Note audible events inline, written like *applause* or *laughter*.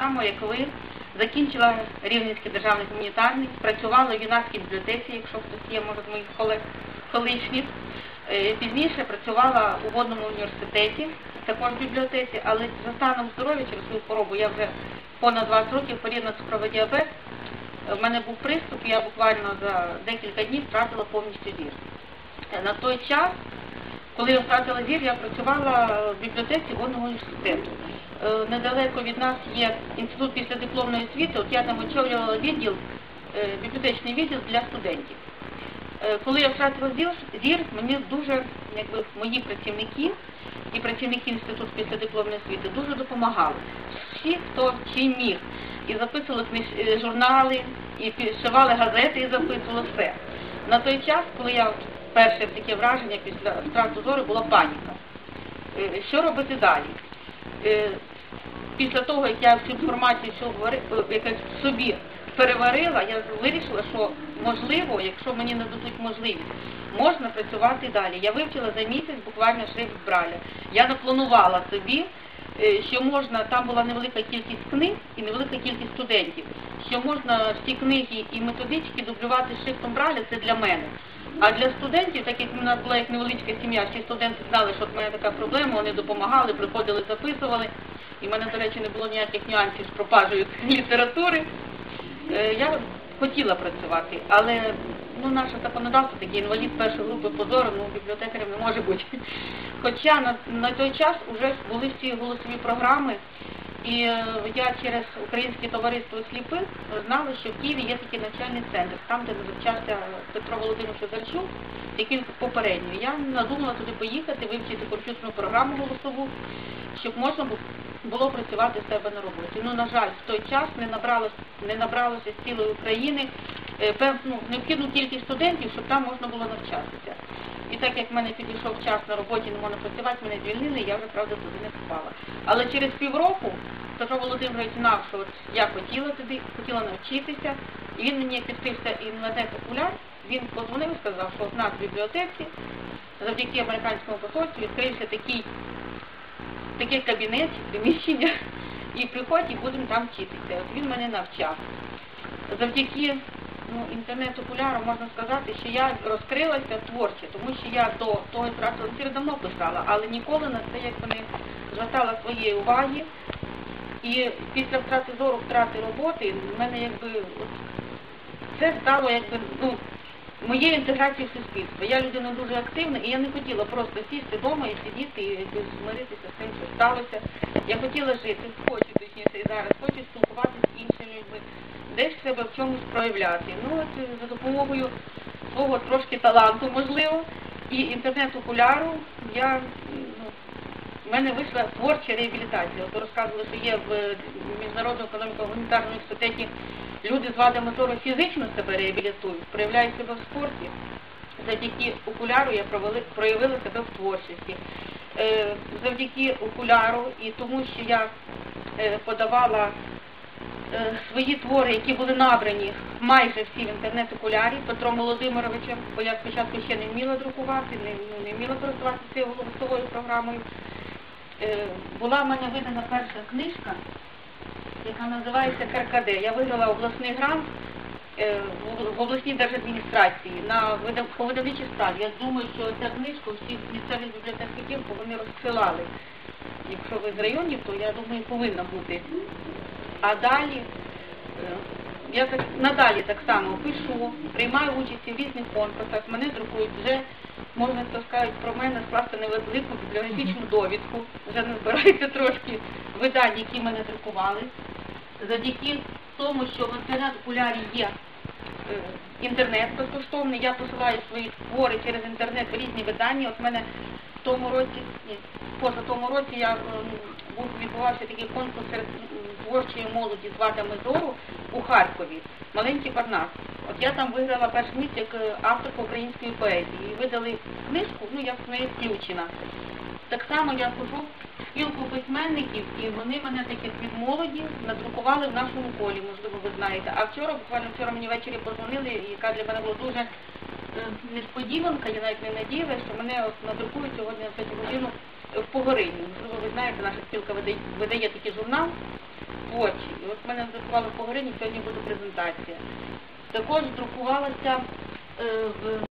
само, як ви, закінчила Рівненський державний гуманітарний, працювала в юнацькій бібліотеці, якщо хтось є, може, з моїх колег колишніх. Е, Пізніше працювала у водному університеті, також в бібліотеці, але за станом здоров'я через свою хворобу я вже понад 20 років на цукровий діабет. Е, В мене був приступ, я буквально за декілька днів втратила повністю зір. Е, На той час, коли я втратила зір, я працювала в бібліотеці водного університету. Недалеко від нас є інститут післядипломної освіти, от я там очолювала відділ, е, бібліотечний відділ для студентів. Е, Коли я втратила зір, мені дуже, якби мої працівники і працівники інституту післядипломної освіти дуже допомагали. Всі, хто чим міг. І записували е, журнали, і підшивали газети, і записували все. На той час, коли я перше таке враження після втрати зору, була паніка. Е, Що робити далі? Е, Після того, як я всю інформацію е, собі переварила, я вирішила, що можливо, якщо мені не дадуть можливість, можна працювати далі. Я вивчила за місяць буквально шрифт Браля. Я напланувала собі, що можна, там була невелика кількість книг і невелика кількість студентів, що можна всі книги і методички дублювати шрифтом Браля, це для мене. А для студентів, так як в мене була як невеличка сім'я, всі студенти знали, що в мене така проблема, вони допомагали, приходили, записували. І в мене, до речі, не було ніяких нюансів з пропажею *laughs* літератури. Е, Я хотіла працювати, але ну, наше законодавство таке інвалід першої групи позору, ну бібліотекарем не може бути. Хоча на, на той час вже були всі голосові програми, і е, я через Українське товариство сліпих знала, що в Києві є такий навчальний центр, там, де навчався Петро Володимирович Озарчук, який попередньо. Я надумала туди поїхати, вивчити комп'ютерну програму голосову, щоб можна бу- було працювати в себе на роботі. Ну, на жаль, в той час не набралось, не набралося з цілої України е, певну необхідну кількість студентів, щоб там можна було навчатися. І так як в мене підійшов час на роботі, не можна працювати, мене звільнили, я вже правда туди не попала. Але через півроку Петро Володимирович знав, що от я хотіла туди, хотіла навчитися, і він мені підписався інвентар окуляр, він подзвонив і сказав, що в нас в бібліотеці завдяки американському посольству відкрився такий такий кабінет, приміщення, *laughs* і приходь, і будемо там вчитися. От він мене навчав. Завдяки ну, інтернет-окуляру можна сказати, що я розкрилася творче, тому що я до того втратила зір давно писала, але ніколи на це якби не звертала своєї уваги. І після втрати зору, втрати роботи, в мене якби от, це стало якби ну, моєю інтеграцією в суспільство. Я людина дуже активна, і я не хотіла просто сісти вдома і сидіти і змиритися з тим, що сталося. Я хотіла жити, хочу точніше і зараз, хочу спілкуватися з іншими людьми, десь себе в чомусь проявляти. Ну от е, за допомогою свого трошки таланту, можливо, і інтернет-окуляру я ну, в мене вийшла творча реабілітація. От розказували, що є в е, міжнародному економіко-гуманітарному університеті люди з вадами зору фізично себе реабілітують, проявляють себе в спорті. Завдяки окуляру я провели, проявила себе в творчості. Е, завдяки окуляру і тому, що я подавала свої твори, які були набрані майже всі в інтернет-окулярі Петром Володимировичем, бо я спочатку ще не вміла друкувати, не, ну, не вміла користуватися цією голосовою програмою. Е, була в мене видана перша книжка, яка називається КРКД. Я виграла обласний грант е, в- обласній держадміністрації на видав- по. Я думаю, що ця книжка всіх місцевих бібліотекарів вони розсилали. Якщо ви з районів, то я думаю, повинна бути. А далі е, я так надалі так само пишу, приймаю участь у різних конкурсах, мене друкують вже, можна так сказати, про мене скласти невелику бібліографічну довідку. Вже не назбирається трошки видань, які мене друкували. Завдяки тому, що в інтернет-окулярі є е, інтернет безкоштовний, я посилаю свої твори через інтернет в різні видання. От мене в тому році, ні, поза тому році я ем, був відбувався такий конкурс серед творчої молоді з вадами зору у Харкові, маленький Парнас. От я там виграла перше місце як е, авторка української поезії. І видали книжку, ну я в неї включена. Так само я хожу в спілку письменників, і вони мене так як від молоді надрукували в нашому колі, можливо, ви знаєте. А вчора, буквально вчора мені ввечері позвонили, яка для мене була дуже е, несподіванка, я навіть не надіялася, що мене от надрукують сьогодні на 5 годину в Погорині. Можливо, ви знаєте, наша спілка видає, видає такий журнал. Робочі. І от мене друкували по Горині, сьогодні буде презентація. Також друкувалася е, в